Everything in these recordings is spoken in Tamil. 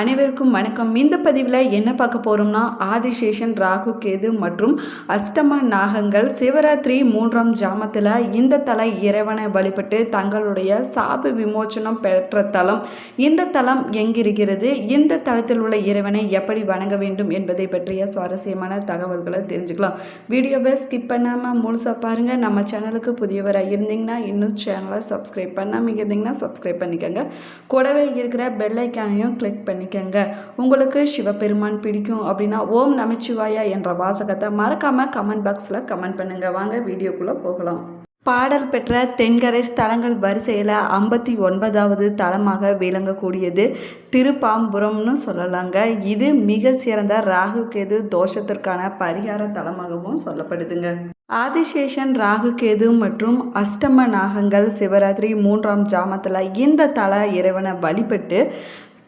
அனைவருக்கும் வணக்கம். இந்த பதிவில் என்ன பார்க்க போகிறோம்னா ஆதிசேஷன் ராகு கேது மற்றும் அஷ்டம நாகங்கள் சிவராத்திரி மூன்றாம் ஜாமத்தில் இந்த தலை இறைவனை வழிபட்டு தங்களுடைய சாப விமோச்சனம் பெற்ற தலம். இந்த தலம் எங்கிருக்கிறது? இந்த தலத்தில் உள்ள இறைவனை எப்படி வணங்க வேண்டும் என்பதை பற்றிய சுவாரஸ்யமான தகவல்களை தெரிஞ்சுக்கலாம். வீடியோவை ஸ்கிப் பண்ணாமல் முழுசாக பாருங்கள் நம்ம சேனலுக்கு புதியவராக இருந்தீங்கன்னா இன்னும் சேனலை சப்ஸ்கிரைப் பண்ணாமல் இருந்தீங்கன்னா சப்ஸ்கிரைப் பண்ணிக்கோங்க. கூடவே இருக்கிற பெல்லைக்கானையும் கிளிக் பண்ணி பண்ணிக்கங்க உங்களுக்கு சிவபெருமான் பிடிக்கும் அப்படின்னா ஓம் நமச்சிவாயா என்ற வாசகத்தை மறக்காமல் கமெண்ட் பாக்ஸில் கமெண்ட் பண்ணுங்கள் வாங்க வீடியோக்குள்ளே போகலாம். பாடல் பெற்ற தென்கரை ஸ்தலங்கள் வரிசையில் ஐம்பத்தி ஒன்பதாவது தலமாக விளங்கக்கூடியது திருப்பாம்புரம்னு சொல்லலாங்க. இது மிக சிறந்த ராகு கேது தோஷத்திற்கான பரிகார தலமாகவும் சொல்லப்படுதுங்க. ஆதிசேஷன் ராகு கேது மற்றும் அஷ்டம நாகங்கள் சிவராத்திரி மூன்றாம் ஜாமத்தில் இந்த தல இறைவனை வழிபட்டு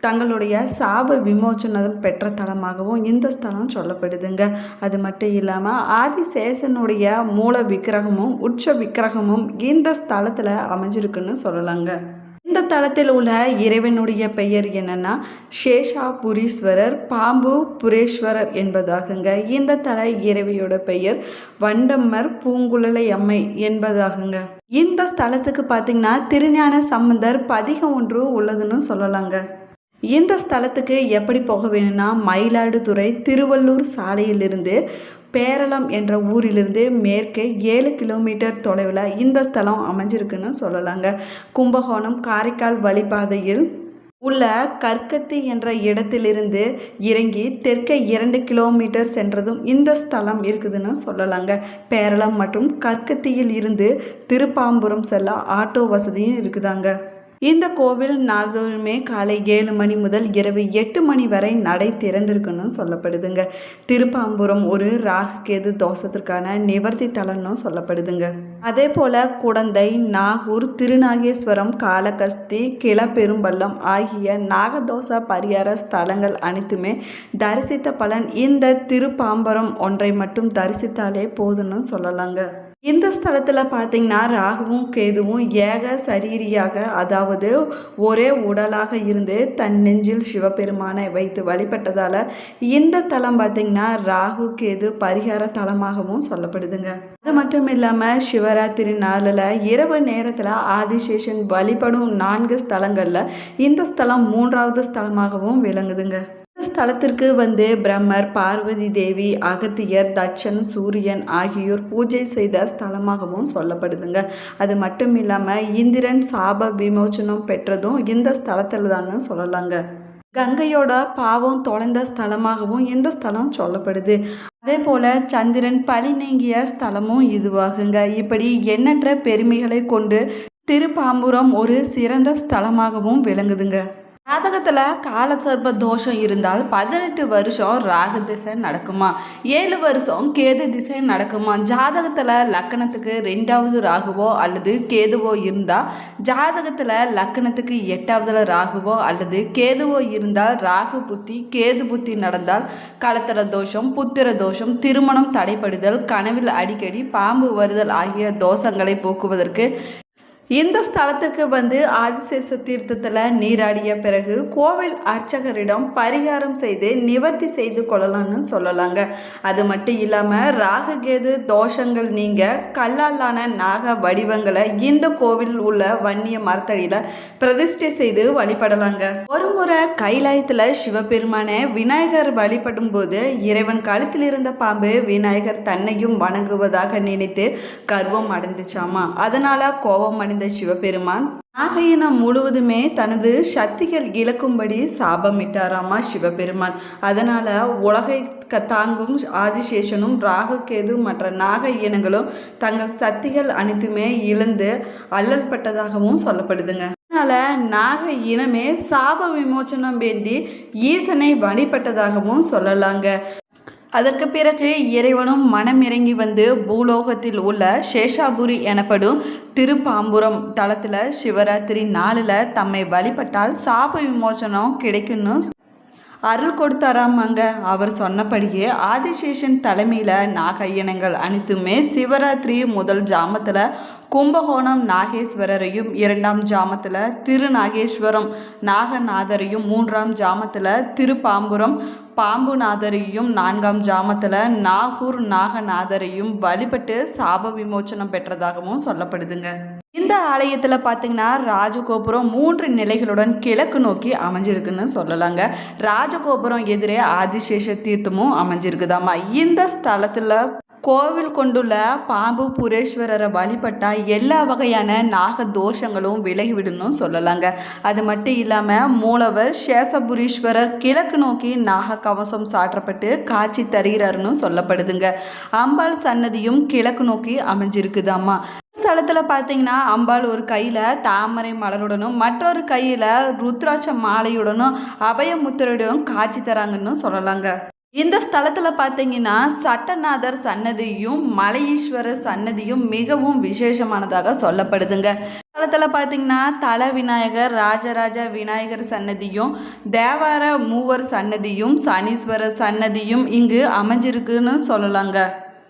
தங்களுடைய சாப விமோச்சனம் பெற்ற தலமாகவும் இந்த ஸ்தலம் சொல்லப்படுதுங்க. அது மட்டும் இல்லாமல் ஆதிசேஷனுடைய மூல விக்கிரகமும் உச்ச விக்கிரகமும் இந்த ஸ்தலத்தில் அமைஞ்சிருக்குன்னு சொல்லலாங்க. இந்த தலத்தில் உள்ள இறைவனுடைய பெயர் என்னன்னா சேஷாபுரீஸ்வரர் பாம்பு புரேஸ்வரர் என்பதாகுங்க. இந்த தல இறைவியோட பெயர் வண்டம்மர் பூங்குழலை அம்மை என்பதாகுங்க. இந்த ஸ்தலத்துக்கு பார்த்தீங்கன்னா திருஞான சம்பந்தர் பதிகம் ஒன்று உள்ளதுன்னு சொல்லலாங்க. இந்த ஸ்தலத்துக்கு எப்படி போக வேணும்னா மயிலாடுதுறை திருவள்ளூர் சாலையிலிருந்து பேரளம் என்ற ஊரிலிருந்து மேற்கே ஏழு கிலோமீட்டர் தொலைவில் இந்த ஸ்தலம் அமைஞ்சிருக்குன்னு சொல்லலாங்க. கும்பகோணம் காரைக்கால் வழிபாதையில் உள்ள கற்கத்தி என்ற இடத்திலிருந்து இறங்கி தெற்கே இரண்டு கிலோமீட்டர் சென்றதும் இந்த ஸ்தலம் இருக்குதுன்னு சொல்லலாங்க. பேரளம் மற்றும் கற்கத்தியில் இருந்து திருப்பாம்புரம் செல்ல ஆட்டோ வசதியும் இருக்குதாங்க. இந்த கோவில் நாள்தோறுமே காலை ஏழு மணி முதல் இரவு எட்டு மணி வரை நடை திறந்திருக்குன்னு சொல்லப்படுதுங்க. திருப்பாம்புரம் ஒரு ராகு கேது தோஷத்திற்கான நிவர்த்தி தலம்னு சொல்லப்படுதுங்க. அதே போல் குடந்தை நாகூர் திருநாகேஸ்வரம் காலகஸ்தி கிளப்பெரும்பள்ளம் ஆகிய நாகதோஷ பரிகார ஸ்தலங்கள் அனைத்துமே தரிசித்த பலன் இந்த திருப்பாம்பரம் ஒன்றை மட்டும் தரிசித்தாலே போதும்னு சொல்லலாங்க. இந்த ஸ்தலத்தில் பார்த்தீங்கன்னா ராகுவும் கேதுவும் ஏக சரீரியாக அதாவது ஒரே உடலாக இருந்து தன் நெஞ்சில் சிவபெருமானை வைத்து வழிபட்டதால் இந்த தலம் பார்த்திங்கன்னா ராகு கேது பரிகார தலமாகவும் சொல்லப்படுதுங்க. அது மட்டும் இல்லாமல் சிவராத்திரி நாளில் இரவு நேரத்தில் ஆதிசேஷன் வழிபடும் நான்கு ஸ்தலங்களில் இந்த ஸ்தலம் மூன்றாவது ஸ்தலமாகவும் விளங்குதுங்க. ஸ்தலத்திற்கு வந்து பிரம்மர் பார்வதி தேவி அகத்தியர் தட்சன் சூரியன் ஆகியோர் பூஜை செய்த ஸ்தலமாகவும் சொல்லப்படுதுங்க. அது மட்டும் இல்லாமல் இந்திரன் சாப விமோச்சனம் பெற்றதும் இந்த ஸ்தலத்தில் தான்னு சொல்லலாங்க. கங்கையோட பாவம் தொலைந்த ஸ்தலமாகவும் இந்த ஸ்தலம் சொல்லப்படுது. அதே போல் சந்திரன் பழி நீங்கிய ஸ்தலமும் இதுவாகுங்க. இப்படி எண்ணற்ற பெருமைகளை கொண்டு திருப்பாம்புரம் ஒரு சிறந்த ஸ்தலமாகவும் விளங்குதுங்க. ஜாதகத்தில் காலசர்ப தோஷம் இருந்தால் பதினெட்டு வருஷம் ராகு திசை நடக்குமா? ஏழு வருஷம் கேது திசை நடக்குமா? ஜாதகத்தில் லக்கணத்துக்கு ரெண்டாவது ராகுவோ அல்லது கேதுவோ இருந்தால் ஜாதகத்தில் லக்கணத்துக்கு எட்டாவதுல ராகுவோ அல்லது கேதுவோ இருந்தால் ராகு புத்தி கேது புத்தி நடந்தால் களத்திர தோஷம் புத்திர தோஷம் திருமணம் தடைப்படுதல் கனவில் அடிக்கடி பாம்பு வருதல் ஆகிய தோஷங்களை போக்குவதற்கு இந்த ஸ்தலத்திற்கு வந்து ஆதிசேஷ தீர்த்தத்தில் நீராடிய பிறகு கோவில் அர்ச்சகரிடம் பரிகாரம் செய்து நிவர்த்தி செய்து கொள்ளலாம்னு சொல்லலாங்க. அது மட்டும் இல்லாமல் ராககேது தோஷங்கள் நீங்க கல்லாலான நாக வடிவங்களை இந்த கோவில் உள்ள வன்னிய மரத்தடியில் பிரதிஷ்டை செய்து வழிபடலாங்க. ஒரு முறை கைலாயத்தில் சிவபெருமானை விநாயகர் வழிபடும் போது இறைவன் கழுத்தில் இருந்த பாம்பு விநாயகர் தன்னையும் வணங்குவதாக நினைத்து கர்வம் அடைந்துச்சாமா? அதனால கோபம் அடைந்த சிவபெருமான் நாகையினம் முழுவதுமே தனது சக்திகள் இழக்கும்படி சாபமிட்டாராமா சிவபெருமான். அதனால் உலகை க தாங்கும் ஆதிசேஷனும் ராகு கேது மற்ற நாக இனங்களும் தங்கள் சக்திகள் அனைத்துமே இழந்து அல்லல் பட்டதாகவும் சொல்லப்படுதுங்க. அதனால் நாக இனமே சாப விமோச்சனம் வேண்டி ஈசனை வழிபட்டதாகவும் சொல்லலாங்க. அதற்கு பிறகு இறைவனும் மனம் இறங்கி வந்து பூலோகத்தில் உள்ள சேஷாபுரி எனப்படும் திருப்பாம்புரம் தளத்தில் சிவராத்திரி நாளில் தம்மை வழிபட்டால் சாப விமோசனம் கிடைக்குன்னு அருள் கொடுத்தாராமாங்க. அவர் சொன்னபடியே ஆதிசேஷன் தலைமையில் நாகையனங்கள் அனைத்துமே சிவராத்திரி முதல் ஜாமத்தில் கும்பகோணம் நாகேஸ்வரரையும் இரண்டாம் ஜாமத்தில் திருநாகேஸ்வரம் நாகநாதரையும் மூன்றாம் ஜாமத்தில் திருப்பாம்புரம் பாம்புநாதரையும் நான்காம் ஜாமத்தில் நாகூர் நாகநாதரையும் வழிபட்டு சாப விமோச்சனம் பெற்றதாகவும் சொல்லப்படுதுங்க. இந்த ஆலயத்தில் பார்த்தீங்கன்னா ராஜகோபுரம் மூன்று நிலைகளுடன் கிழக்கு நோக்கி அமைஞ்சிருக்குன்னு சொல்லலாங்க. ராஜகோபுரம் எதிரே ஆதிசேஷ தீர்த்தமும் அமைஞ்சிருக்குதாம்மா இந்த ஸ்தலத்தில் கோவில் கொண்டுள்ள பாம்பு புரேஸ்வரரை வழிபட்டால் எல்லா வகையான நாக தோஷங்களும் விலகிவிடணும் சொல்லலாங்க. அது மட்டும் இல்லாமல் மூலவர் சேஷபுரீஸ்வரர் கிழக்கு நோக்கி நாக கவசம் சாற்றப்பட்டு காட்சி தருகிறாருன்னு சொல்லப்படுதுங்க. அம்பாள் சன்னதியும் கிழக்கு நோக்கி அமைஞ்சிருக்குதாம்மா. ஸ்தலத்தில் பார்த்தீங்கன்னா அம்பாள் ஒரு கையில் தாமரை மலருடனும் மற்றொரு கையில் ருத்ராட்ச மாலையுடனும் அபயமுத்திரையுடனும் காட்சி தராங்கன்னு சொல்லலாங்க. இந்த ஸ்தலத்தில் பார்த்தீங்கன்னா சட்டநாதர் சன்னதியும் மலையீஸ்வரர் சன்னதியும் மிகவும் விசேஷமானதாக சொல்லப்படுதுங்க. ஸ்தலத்தில் பார்த்தீங்கன்னா தல விநாயகர் ராஜராஜ விநாயகர் சன்னதியும் தேவார மூவர் சன்னதியும் சனீஸ்வரர் சன்னதியும் இங்கு அமைஞ்சிருக்குன்னு சொல்லலாங்க.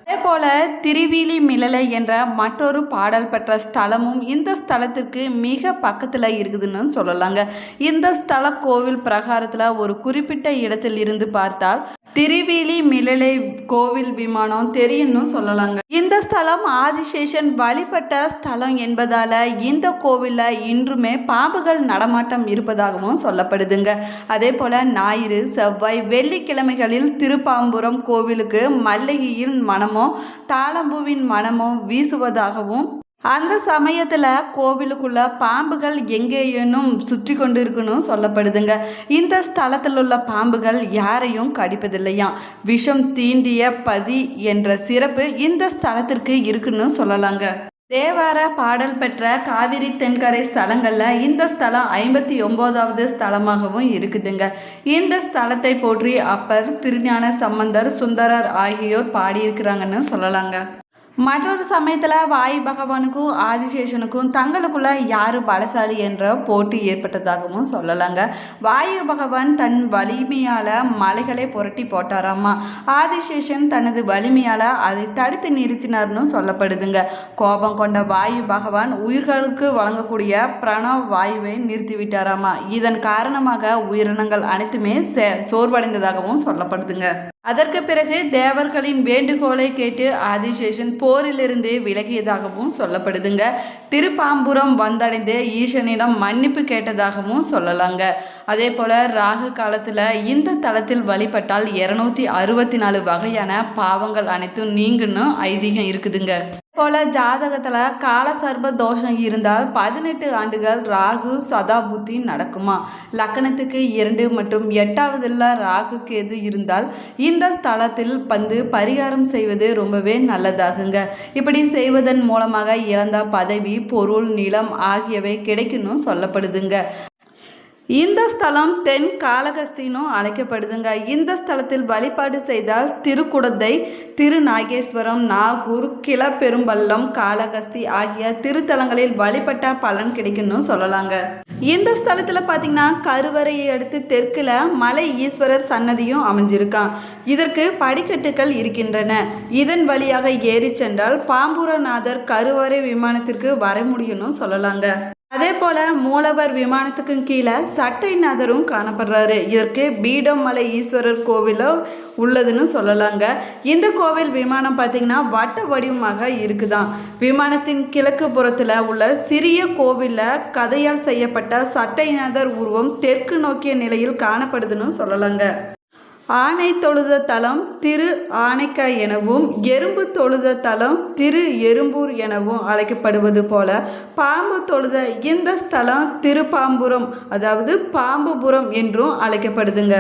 அதே போல திருவிழி மிளலை என்ற மற்றொரு பாடல் பெற்ற ஸ்தலமும் இந்த ஸ்தலத்திற்கு மிக பக்கத்தில் இருக்குதுன்னு சொல்லலாங்க. இந்த ஸ்தல கோவில் பிரகாரத்தில் ஒரு குறிப்பிட்ட இடத்தில் இருந்து பார்த்தால் திருவிழி மிளலை கோவில் விமானம் தெரியும்னு சொல்லலாங்க. இந்த ஸ்தலம் ஆதிசேஷன் வழிபட்ட ஸ்தலம் என்பதால இந்த கோவிலில் இன்றுமே பாம்புகள் நடமாட்டம் இருப்பதாகவும் சொல்லப்படுதுங்க. அதே போல ஞாயிறு செவ்வாய் வெள்ளிக்கிழமைகளில் திருப்பாம்புரம் கோவிலுக்கு மல்லிகையின் மனமோ தாளம்பூவின் மனமோ வீசுவதாகவும் அந்த சமயத்தில் கோவிலுக்குள்ள பாம்புகள் எங்கேயேனும் சுற்றி கொண்டு இருக்குன்னு சொல்லப்படுதுங்க. இந்த ஸ்தலத்தில் உள்ள பாம்புகள் யாரையும் கடிப்பதில்லையாம் விஷம் தீண்டிய பதி என்ற சிறப்பு இந்த ஸ்தலத்திற்கு இருக்குன்னு சொல்லலாங்க. தேவார பாடல் பெற்ற காவிரி தென்கரை ஸ்தலங்களில் இந்த ஸ்தலம் ஐம்பத்தி ஒம்போதாவது ஸ்தலமாகவும் இருக்குதுங்க. இந்த ஸ்தலத்தை போற்றி அப்பர் திருஞான சம்பந்தர் சுந்தரர் ஆகியோர் பாடியிருக்கிறாங்கன்னு சொல்லலாங்க. மற்றொரு சமயத்தில் வாயு பகவானுக்கும் ஆதிசேஷனுக்கும் தங்களுக்குள்ள யார் பலசாலி என்ற போட்டி ஏற்பட்டதாகவும் சொல்லலாங்க. வாயு பகவான் தன் வலிமையால் மலைகளை புரட்டி போட்டாராமா. ஆதிசேஷன் தனது வலிமையால் அதை தடுத்து நிறுத்தினார்னு சொல்லப்படுதுங்க. கோபம் கொண்ட வாயு பகவான் உயிர்களுக்கு வழங்கக்கூடிய பிரணவ வாயுவை நிறுத்திவிட்டாராமா. இதன் காரணமாக உயிரினங்கள் அனைத்துமே சோர்வடைந்ததாகவும் சொல்லப்படுதுங்க. அதற்கு பிறகு தேவர்களின் வேண்டுகோளை கேட்டு ஆதிசேஷன் போரிலிருந்து விலகியதாகவும் சொல்லப்படுதுங்க. திருப்பாம்புரம் வந்தடைந்து ஈசனிடம் மன்னிப்பு கேட்டதாகவும் சொல்லலாங்க. அதே போல் ராகு காலத்தில் இந்த தளத்தில் வழிபட்டால் இரநூத்தி அறுபத்தி நாலு வகையான பாவங்கள் அனைத்தும் நீங்கன்னு ஐதீகம் இருக்குதுங்க. போல ஜாதகத்தில் காலசர்ப தோஷம் இருந்தால் பதினெட்டு ஆண்டுகள் ராகு சதா புத்தி நடக்குமா? லக்கணத்துக்கு இரண்டு மற்றும் எட்டாவதுல ராகு கேது இருந்தால் இந்த தளத்தில் வந்து பரிகாரம் செய்வது ரொம்பவே நல்லதாகுங்க. இப்படி செய்வதன் மூலமாக இழந்த பதவி பொருள் நிலம் ஆகியவை கிடைக்கணும் சொல்லப்படுதுங்க. இந்த ஸ்தலம் தென் காளகஸ்தினும் அழைக்கப்படுதுங்க. இந்த ஸ்தலத்தில் வழிபாடு செய்தால் திருக்குடத்தை திருநாகேஸ்வரம் நாகூர் கிளப்பெரும்பள்ளம் காளகஸ்தி ஆகிய திருத்தலங்களில் வழிபட்ட பலன் கிடைக்கும்னு சொல்லலாங்க. இந்த ஸ்தலத்தில் பார்த்தீங்கன்னா கருவறையை அடுத்து தெற்கில் மலை ஈஸ்வரர் சன்னதியும் அமைஞ்சிருக்கான் இதற்கு படிக்கட்டுகள் இருக்கின்றன. இதன் வழியாக ஏறி சென்றால் பாம்புரநாதர் கருவறை விமானத்திற்கு வர முடியும்னு சொல்லலாங்க. அதே போல் மூலவர் விமானத்துக்கும் கீழே சட்டைநாதரும் காணப்படுறாரு. இதற்கு பீடமலை ஈஸ்வரர் கோவிலோ உள்ளதுன்னு சொல்லலாங்க. இந்த கோவில் விமானம் பார்த்திங்கன்னா வட்ட வடிவமாக இருக்குதான். விமானத்தின் கிழக்கு புறத்தில் உள்ள சிறிய கோவிலில் கதையால் செய்யப்பட்ட சட்டைநாதர் உருவம் தெற்கு நோக்கிய நிலையில் காணப்படுதுன்னு சொல்லலாங்க. ஆனை தொழுத தலம் திரு ஆனைக்காய் எனவும் எறும்பு தொழுத தலம் திரு எறும்பூர் எனவும் அழைக்கப்படுவது போல பாம்பு தொழுத இந்த ஸ்தலம் திருப்பாம்புரம் அதாவது பாம்புபுரம் என்றும் அழைக்கப்படுதுங்க.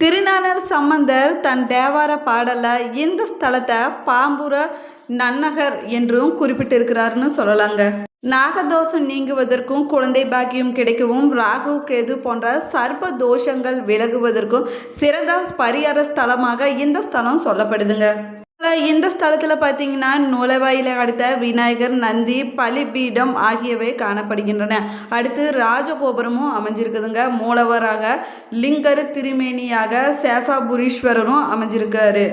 திருநாளர் சம்பந்தர் தன் தேவார பாடலில் இந்த ஸ்தலத்தை பாம்புர நன்னகர் என்றும் குறிப்பிட்டிருக்கிறாருன்னு சொல்லலாங்க. நாகதோஷம் நீங்குவதற்கும் குழந்தை பாக்கியம் கிடைக்கவும் ராகு கேது போன்ற சர்ப்ப தோஷங்கள் விலகுவதற்கும் சிறந்த பரிகார ஸ்தலமாக இந்த ஸ்தலம் சொல்லப்படுதுங்க. இந்த ஸ்தலத்தில் பார்த்தீங்கன்னா நுழைவாயில அடுத்த விநாயகர் நந்தி பலிபீடம் ஆகியவை காணப்படுகின்றன. அடுத்து ராஜகோபுரமும் அமைஞ்சிருக்குதுங்க. மூலவராக லிங்கர் திருமேனியாக சேசாபுரீஸ்வரரும் அமைஞ்சிருக்காரு.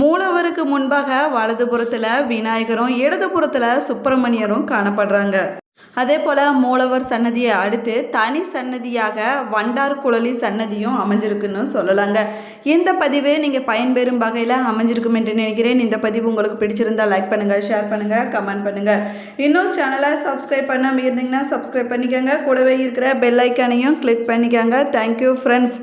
மூலவருக்கு முன்பாக வலதுபுறத்தில் விநாயகரும் இடதுபுறத்தில் சுப்பிரமணியரும் காணப்படுறாங்க. அதே போல் மூலவர் சன்னதியை அடுத்து தனி சன்னதியாக வண்டார் குழலி சன்னதியும் அமைஞ்சிருக்குன்னு சொல்லலாங்க. இந்த பதிவு நீங்கள் பயன்பெறும் வகையில் அமைஞ்சிருக்கும் என்று நினைக்கிறேன். இந்த பதிவு உங்களுக்கு பிடிச்சிருந்தா லைக் பண்ணுங்கள் ஷேர் பண்ணுங்கள் கமெண்ட் பண்ணுங்கள் இன்னும் சேனலை சப்ஸ்கிரைப் பண்ணாமல் இருந்தீங்கன்னா சப்ஸ்கிரைப் பண்ணிக்கோங்க. கூடவே இருக்கிற பெல் ஐக்கானையும் கிளிக் பண்ணிக்கோங்க. Thank you friends